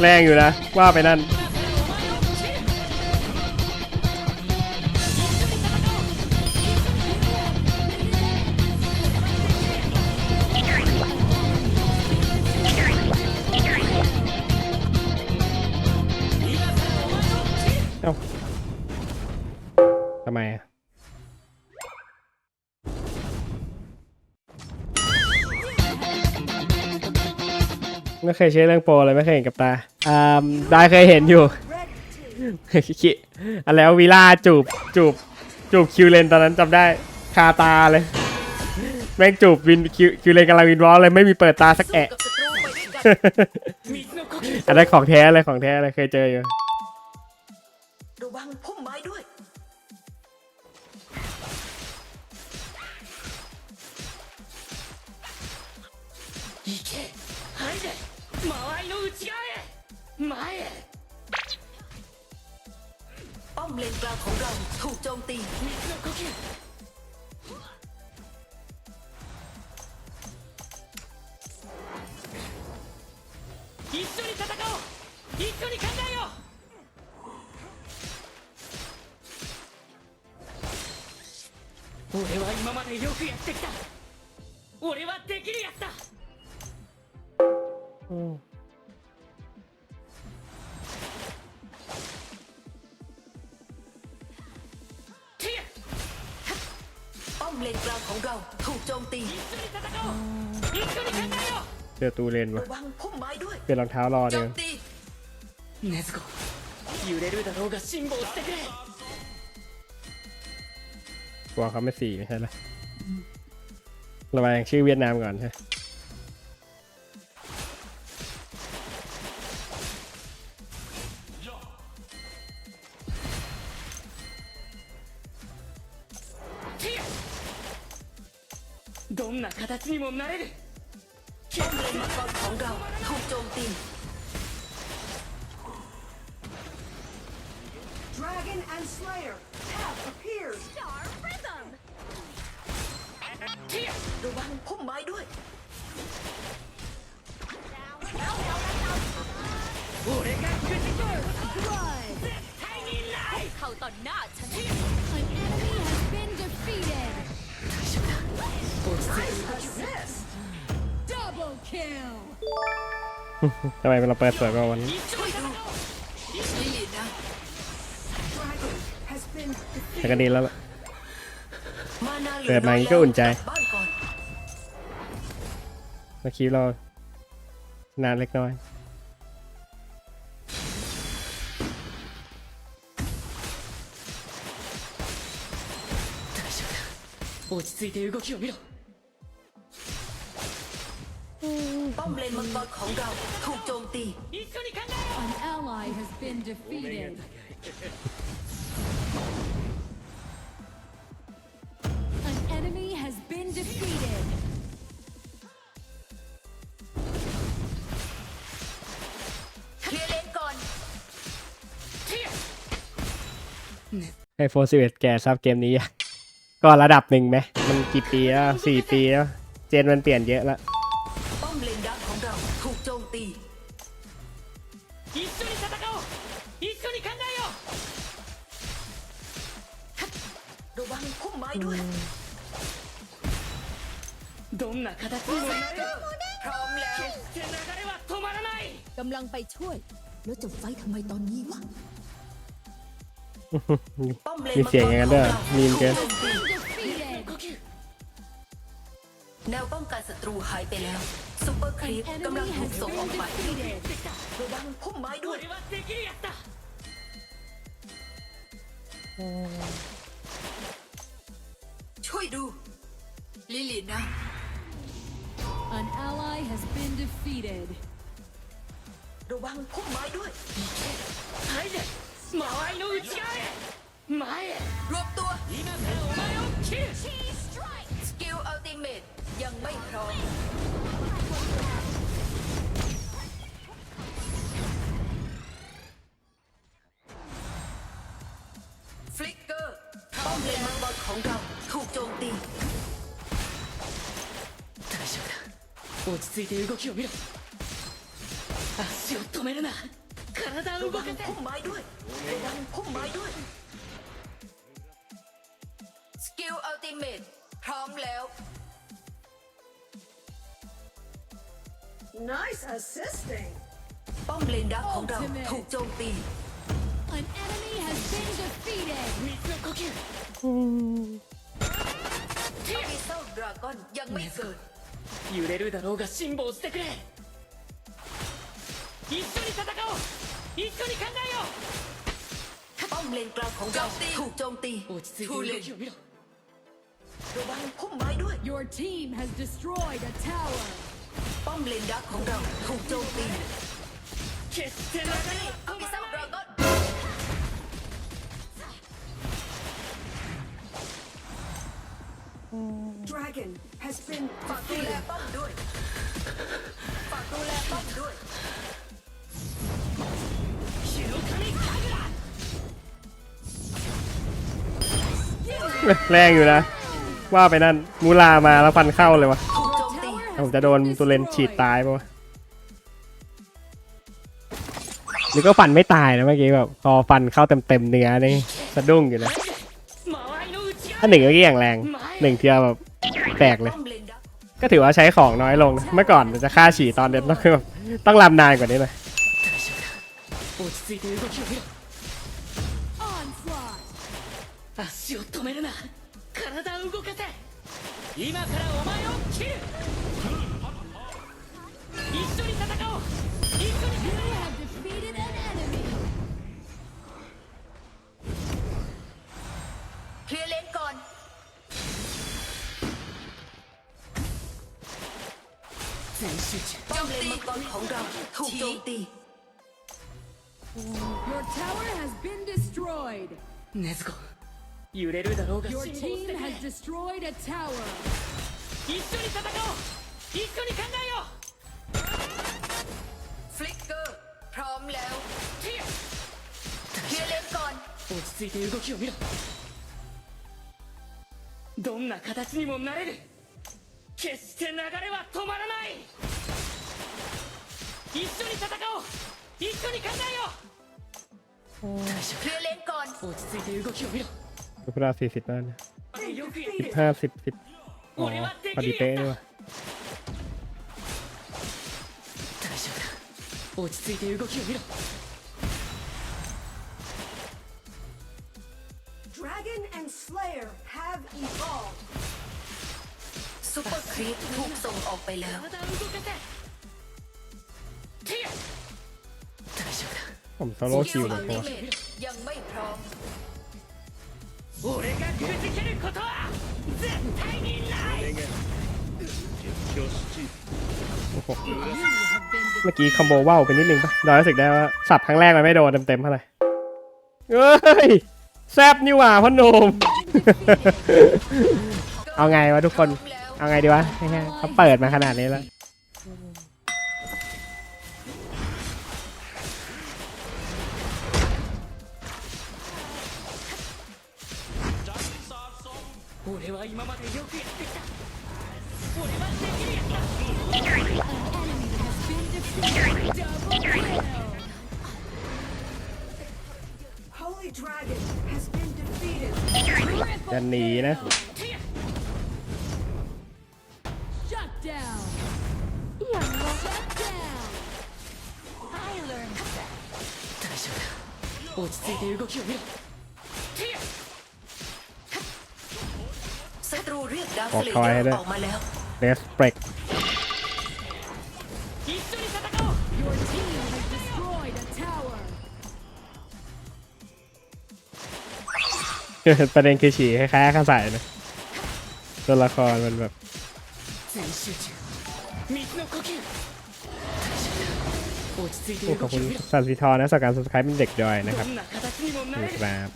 แรงอยู่นะ ว่าไปนั่น เอ้าทำไมอะ ไม่เคยใช้เรื่องโปรเลยไม่เคยเห็นกับตาอ่าได้เคยเห็นอยู่ คิอันแล้ววีล่าจูบจูบจูบคิวเลนตอนนั้นจำได้คาตาเลยแม่งจูบวินคิวคิวเลนกำลังวินวอลเลยไม่มีเปิดตาสักแอะกับศัตรูไปด้วยกันอันนั้นของแท้เลยของแท้เลยเคยเจออยู่ระวังพุ่มไม้ด้วย 前へ ป้อมเลนกลางของเราถูกโจมตี 水の呼吸一緒に戦おう一緒に考えよう俺は今までよくやってきた俺はできるやつだ เลนกลางของเราถูกโจมตี 一緒に戦おう一緒に考えよ เจอตูเลนวะ ระวังพุ่มไม้ด้วย เปลี่ยนรองเท้ารอ โจ เดียว มตี う禰豆子揺れるだろうが辛抱してくれ กลัวเขาไม่สี่ไม่ใช่เหรอระวังชื่อเวียดนามก่อนใช่ どんな形にもなれる ป้อมเลนมังกรของเราถูกโจมตี Dragon and Slayer have appeared. ティア ระวังพุ่มไม้ด้วย 俺がくじく絶対にない เข้าต่อหน้าฉัน An enemy has been defeated. ทำไมเราเปิดสวยกว่าวันนี้แต่ก็ดีแล้วละเปิดมาอย่างก็อุ่นใจมาคีบเรานานเล็กน้อย 夫だ落ち着いて動きを見ろ ป้อมเลนมังกรของเราถูกโจมตี 一緒に考えよ An ally has been defeated. An enemy has been defeated. เคลียร์เลนก่อน うティア ไอโฟนสิบเอ็ดแกซับเกมนี้ยัง ก็ระดับหนึ่งไหมมันกี่ปีแล้วสี่ปีแล้ว เจนมันเปลี่ยนเยอะแล้ว ป้อมเลนดักของเราถูกโจมตี 一緒に戦おう一緒に考えよ ระวังพุ่มไม้ด้วย うどんな形にもなれる พร้อมแล้ว 決して流れは止まらない กำลังไปช่วย แล้วจะไฟทำไมตอนนี้วะ ป้อ มีเสียงอย่างนั้นด้วยมีนเกิแนวป้องกันศัตรูหายไปแล้วซูเปอร์คลิปกำลังถูกส่งออกไประวังพุ่มไม้ด้วยช่วยดู ลิลินะ An ally has been defeated ระวังพุ่มไม้ด้วยไอ้เย 間合いの内側へ前へ รวบตัว 今からお前を切る สกิลอัลติเมตยังไม่พร้อม ฟลิกเกอร์ ป้อมเลนมังกรของเราถูกโจมตี 大丈夫だ落ち着いて動きを見ろ 足を止めるな 体を動かせพุ่มไม้ด้วยระวังพุ่มไม้ด้วย สกิลอัลติเมตพร้อมแล้ว Nice assisting. ป้อมเลนดักของเราถูกโจมตี An enemy has been defeated. 水の呼吸 มีเศร้าดราก้อนยังไม่เกิด 揺れるだろうが辛抱してくれ一緒に戦おう 一緒に考えよ ป้อมเลนกลางของเราถูกโจมตี う落ち着いて ทูเล 動 น きを見ろ ระวังพุ่มไม้ด้วย Your team has destroyed a tower. ป้อมเลนดักของเราถูกโจมตี 決して流れは止 มี ま เศร้า ら ดรา ない ก้อน Dragon has been ฝากดูแล defeated. ป้อมด้วย ฝากดูแลป้อมด้วย แรงอยู่นะ ว่าไปนั่นมูลามาแล้วฟันเข้าเลยวะผมจะโดนตัวเลนฉีดตายปะวะหรือก็ฟันไม่ตายนะเมื่อกี้แบบพอฟันเข้าเต็มเต็มเนื้อนี่สะดุ้งอยู่นะถ้าหนึ่งก็อย่งแรงหนึ่งเทียแบบแตกเลย ก็ถือว่าใช้ของน้อยลง เมื่อก่อนจะฆ่าฉีดตอนเด็ดต้องคือแบบต้องรำนานกว่านี้เลย 足を止めるな体を動かせ今からお前を切る一緒に戦おう一緒に You have defeated an enemy. เคลียร์เลนก่อน 全集中 ป้อมเลนมังกรของเราถูกโจมตี Your tower has been destroyed. 禰豆子 揺れるだろうが Your 辛抱して team くれ has destroyed a tower. 一緒に戦おう一緒に考えよう ฟลิกเกอร์ พร้อมแล้ว ティア เคลียร์เลนก่อน 落ち着いて動きを見ろどんな形にもなれる決して流れは止まらない一緒に戦おう一緒に考えよう大丈 เคลียร์เลนก่อน 夫落ち着いて動きを見ろ ดูพวกเราสี่สิบนั่น よくやっ สิบ て ห้าสิบสิบอ๋อ 俺は พอ で ดี きる เป๊ะ や ด้วย つ วะ だ大丈夫だ落ち着いて動きを見ろ Dragon and Slayer have evolved. ซุปเปอร์ครีปถูกส่งออกไปแล้ว 体を動かせティア大丈夫だ ผมโซโล่ ส คิ กิ ว ล เล อั ย ล เพ ติ ราะว่า เมตยังไม่พร้อม 俺がくじけることは絶対にない โอ้โห You have been เมื่อกี้คอมโบว่าวไปนิดนึงปะเรารู้สึกได้ว่าสับครั้งแรกมันไม่โดนเต็มๆเท่าไหร่เอ้ยแซบนี่หว่าพ่อหนุ่ม เอาไงวะทุกคน เอาไงดีวะแค่ๆเขาเปิดมาขนาดนี้แล้ว 俺は今までよくやってきた俺はできるやつだ An enemy has been defeated. Double kill. Holy Dragon has been defeated. จะหนีนะ Shut down. Shut down. 大丈夫だ落ち着いて動きを見ろ ออกทอยให้ด้วยเดสเปรกประเด็นคือฉี่คล้ายๆข้าใส่นะตัวละครมันแบบขอบคุณสันสิทอนะสักการสับสไครป์เป็นเด็กดอยนะครับครับ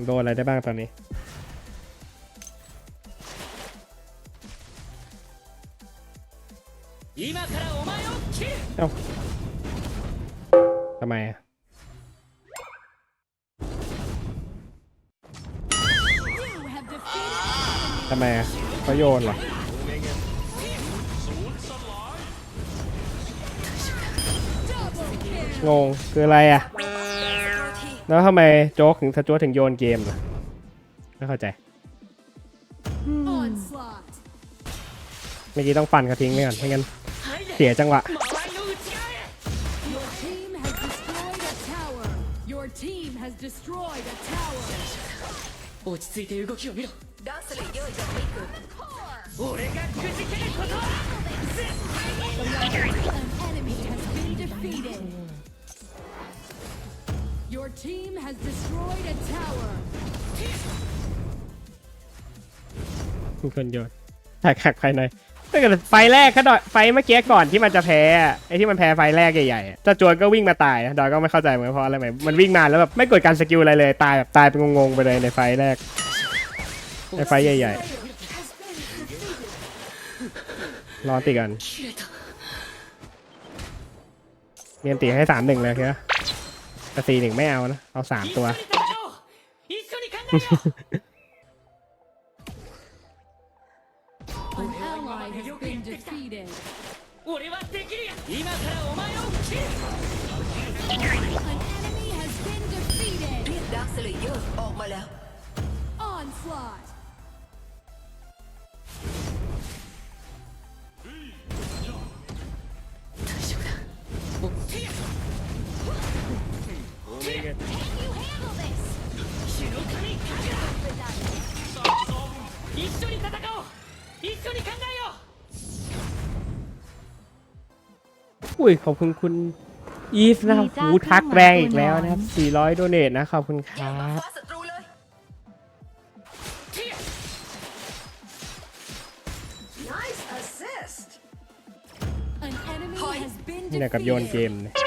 ผมโดนอะไรได้บ้างตอนนี้เอ้าทำไมอะทำไมอะเขาโยนเหรอโงงคืออะไรอะ แล้วทำไมโจ๊กถึงสจวตถึงโยนเกมล่ะไม่เข้าใจ Onslaught. เมื่อกี้ต้องฟันเขาทิ้งไปก่อนไม่งั้นเสียจังหวะ 間合いの内側へ Your team has destroyed a tower. Your team has destroyed a tower. 落ち着いて動きを見ろ ดักสเลเยอร์ยังไม่เกิด 俺がくじけることは An enemy has been defeated. Your team has destroyed a tower. มีคนโยนแท็กหักภายในถ้าเกิดไฟแรกก็ดอยไฟเมื่อกี้ก่อนที่มันจะแพ้อะไอ้ที่มันแพ้ไฟแรกใหญ่ๆอะเจ้าจวนก็วิ่งมาตายนะดอยก็ไม่เข้าใจเหมือนกันเพราะอะไรไหมมันวิ่งมาแล้วแบบไม่กดการสกิลอะไรเลยตายแบบตายเป็นงงๆไปเลยในไฟแรกในไฟใหญ่ๆรอตีกันเรียนตีให้สามหนึ่งเลยครับ แต่สี่หนึ่งไม่เอานะเอาสาม 一緒 ตัว に戦おう一緒に考えよう An ally has been defeated. 俺はできるや今からお前を切る An enemy has been defeated. เรียกดักสเลเยอร์ออกมาแล้ว Onslaught. 一緒に戦おう一緒に考えよう อุ้ยขอบคุณคุณอีฟนะครับหูทักแรงอีกแล้วนะครับ 400 โดเนทนะ ขอบคุณค แย่ รั ง บ ฟ้าศัตรูเลย Nice assist. An enemy Hi. has been นี่แหละกับโยนเก defeated. มเนี่ย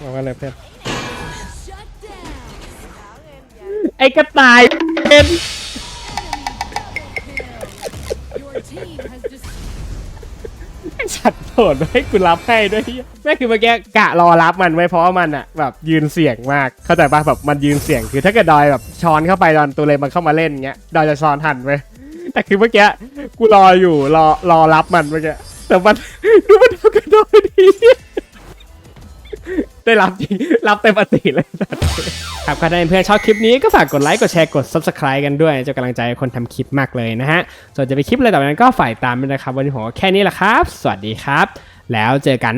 บอกว่าอะไรเพื่อน Shut down. ไอ้กระต่ายเป็น Your team has destroyed. สัตว์โดดมาให้กูรับให้ด้วยเหี้ยแม่งคือเมื่อกี้กะรอรับมันไว้เพราะว่ามันอะแบบยืนเสี่ยงมากเข้าใจปะแบบมันยืนเสี่ยงคือถ้าเกิดดอยแบบช้อนเข้าไปตอนตัวเลยมันเข้ามาเล่นเงี้ยดอยจะซ้อนทันไป แต่คือเมื่อกี้กูรออยู่รอรอรับมันเมื่อกี้แต่มันดูมันทำกันดอยดีได้รับจริงรับเต็มปฏิเลยครับก็ได้เพื่อนชอบคลิปนี้ก็ฝากกดไลค์กดแชร์กด subscribe กันด้วยจะกำลังใจคนทำคลิปมากเลยนะฮะ ส่วนจะไปคลิปอะไรต่อไปนั้นก็ฝ่ายตามไปนะครับ วันนี้ผมแค่นี้แหละครับ สวัสดีครับ แล้วเจอกัน